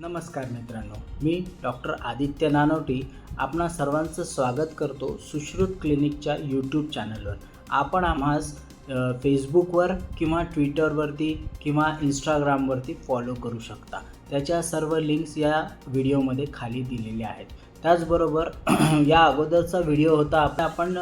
नमस्कार मित्रांनो मी डॉक्टर आदित्य नानवटी आपणा सर्वांचं स्वागत करतो सुश्रुत क्लिनिकच्या यूट्यूब चॅनलवर. आपण आम्हास फेसबुकवर किंवा ट्विटरवरती किंवा इंस्टाग्रामवरती फॉलो करू शकता. त्याच्या सर्व लिंक्स या व्हिडिओमध्ये खाली दिलेल्या आहेत. त्याचबरोबर या अगोदरचा व्हिडिओ होता आप- आपण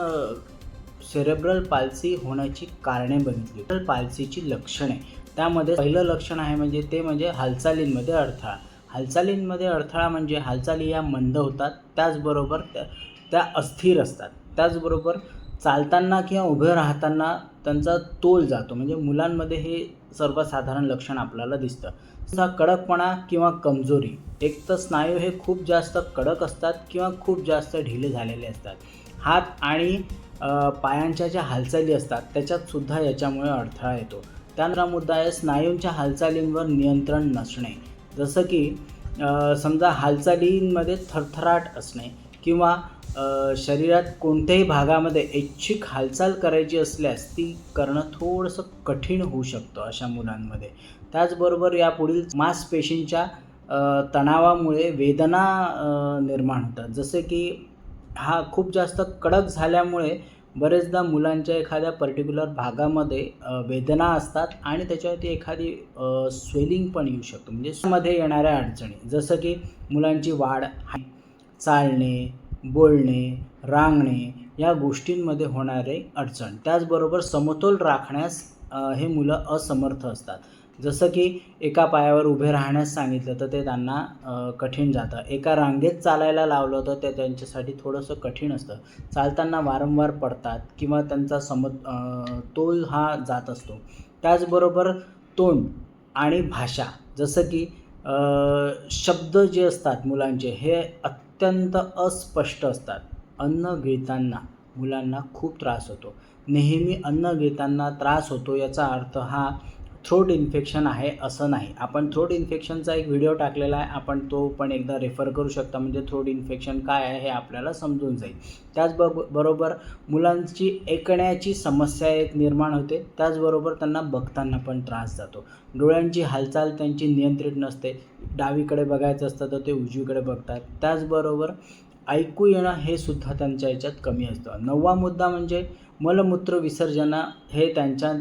सेरेब्रल पाल्सी होण्याची कारणे बघितली. तर पाल्सीची लक्षणे. त्यामध्ये पहिलं लक्षण आहे म्हणजे ते म्हणजे हालचालींमध्ये अडथळा. हालचालींमध्ये अडथळा म्हणजे हालचाली या मंद होतात त्याचबरोबर त्या त्या अस्थिर असतात. त्याचबरोबर चालताना किंवा उभे राहताना त्यांचा तोल जातो. म्हणजे मुलांमध्ये हे सर्वसाधारण लक्षण आपल्याला दिसतं. कडकपणा किंवा कमजोरी एक तर स्नायू हे खूप जास्त कडक असतात किंवा खूप जास्त ढिले झालेले असतात. हात आणि पायांच्या ज्या हालचाली असतात त्याच्यात सुद्धा याच्यामुळे अडथळा येतो. त्यानंतर मुद्दा आहे स्नायूंच्या हालचालींवर नियंत्रण नसणे. जसं की समजा हालचालींमध्ये थरथराट असणे किंवा शरीरात कोणत्याही भागामध्ये ऐच्छिक हालचाल करायची असल्यास ती करणं थोडंसं कठीण होऊ शकतं अशा मुलांमध्ये. त्याचबरोबर यापुढील मांसपेशींच्या तणावामुळे वेदना निर्माण होतात. जसे की हा खूप जास्त कडक झाल्यामुळे बरेचदा मुलांच्या एखाद्या पर्टिक्युलर भागामध्ये वेदना असतात आणि त्याच्यावरती एखादी स्वेलिंग पण येऊ शकतो. म्हणजे मध्ये येणाऱ्या अडचणी. जसं की मुलांची वाढ चालणे बोलणे रांगणे या गोष्टींमध्ये होणारे अडचण. त्याचबरोबर समतोल राखण्यास हे मुलं असमर्थ असतात. जसं की एका पायावर उभे राहण्यास सांगितलं तर ते त्यांना कठीण जातं. एका रांगेत चालायला लावलं तर ते त्यांच्यासाठी थोडंसं कठीण असतं. चालताना वारंवार पडतात किंवा त्यांचा सम तोल हा जात असतो. त्याचबरोबर तोंड आणि भाषा जसं की शब्द जे असतात मुलांचे हे अत्यंत अस्पष्ट असतात. अन्न गिळताना मुलांना खूप त्रास होतो. नेहमी अन्न घेताना त्रास होतो याचा अर्थ हा थ्रोट इन्फेक्शन आहे असं नाही. आपण थ्रोट इन्फेक्शनचा एक व्हिडिओ टाकलेला आहे. आपण तो पण एकदा रेफर करू शकता. म्हणजे थ्रोट इन्फेक्शन काय आहे हे आपल्याला समजून जाईल. त्याचबरोबर बरोबर मुलांची ऐकण्याची समस्या एक निर्माण होते. त्याचबरोबर त्यांना बघताना पण त्रास जातो. डोळ्यांची हालचाल त्यांची नियंत्रित नसते. डावीकडे बघायचं असतं तर ते उजवीकडे बघतात. त्याचबरोबर ऐकू येणं हे सुद्धा त्यांच्या याच्यात कमी असतं. नववा मुद्दा म्हणजे मलमूत्र विसर्जन हे त्यांच्या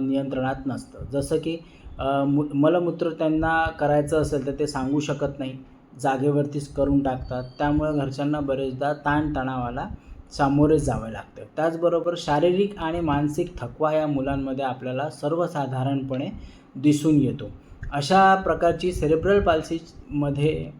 नियंत्रणात नसतं. जसं की मु मलमूत्र त्यांना करायचं असेल तर ते सांगू शकत नाही. जागेवरतीच करून टाकतात. त्यामुळे घरच्यांना बरेचदा ताणतणावाला सामोरे जावे लागते. त्याचबरोबर शारीरिक आणि मानसिक थकवा या मुलांमध्ये आपल्याला सर्वसाधारणपणे दिसून येतो. अशा प्रकारची सेरेब्रल पाल्सीमध्ये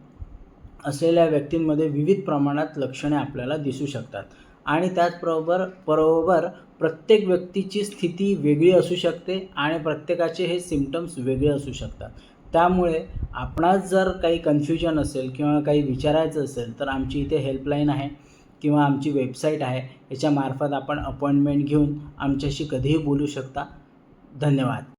असलेल्या व्यक्तींमध्ये विविध प्रमाणात लक्षणे आपल्याला दिसू शकतात. आणि त्याचबरोबर बरोबर प्रत्येक व्यक्तीची स्थिती वेगळी असू शकते आणि प्रत्येकाचे हे सिमटम्स वेगळे असू शकतात. त्यामुळे आपणास जर काही कन्फ्युजन असेल किंवा काही विचारायचं असेल तर आमची इथे हेल्पलाईन आहे किंवा आमची वेबसाईट आहे. याच्यामार्फत आपण अपॉइंटमेंट घेऊन आमच्याशी कधीही बोलू शकता. धन्यवाद.